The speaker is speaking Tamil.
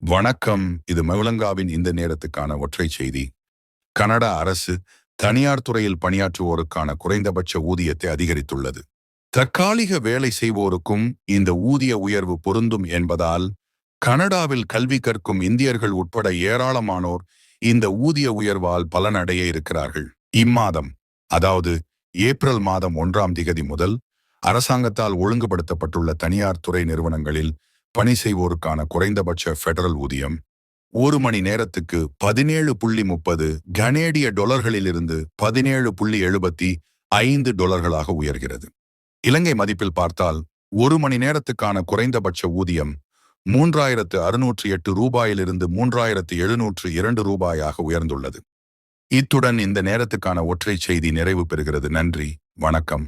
வணக்கம். இது மகுலங்காவின் இந்த நேரத்துக்கான ஒற்றை செய்தி. கனடா அரசு தனியார் துறையில் பணியாற்றுவோருக்கான குறைந்தபட்ச ஊதியத்தை அதிகரித்துள்ளது. தற்காலிக வேலை செய்வோருக்கும் இந்த ஊதிய உயர்வு பொருந்தும் என்பதால் கனடாவில் கல்வி கற்கும் இந்தியர்கள் உட்பட ஏராளமானோர் இந்த ஊதிய உயர்வால் பலனடைய இருக்கிறார்கள். இம்மாதம் அதாவது ஏப்ரல் மாதம் ஒன்றாம் திகதி முதல் அரசாங்கத்தால் ஒழுங்குபடுத்தப்பட்டுள்ள தனியார் துறை நிறுவனங்களில் பணி செய்வோருக்கான குறைந்தபட்ச ஃபெடரல் ஊதியம் ஒரு மணி நேரத்துக்கு பதினேழு புள்ளி முப்பது கனேடிய டொலர்களிலிருந்து பதினேழு புள்ளி எழுபத்தி ஐந்து டொலர்களாக உயர்கிறது. இலங்கை மதிப்பில் பார்த்தால் ஒரு மணி நேரத்துக்கான குறைந்தபட்ச ஊதியம் மூன்றாயிரத்து அறுநூற்று எட்டு ரூபாயிலிருந்து மூன்றாயிரத்து எழுநூற்று இரண்டு ரூபாயாக உயர்ந்துள்ளது. இத்துடன் இந்த நேரத்துக்கான ஒற்றை செய்தி நிறைவு பெறுகிறது. நன்றி. வணக்கம்.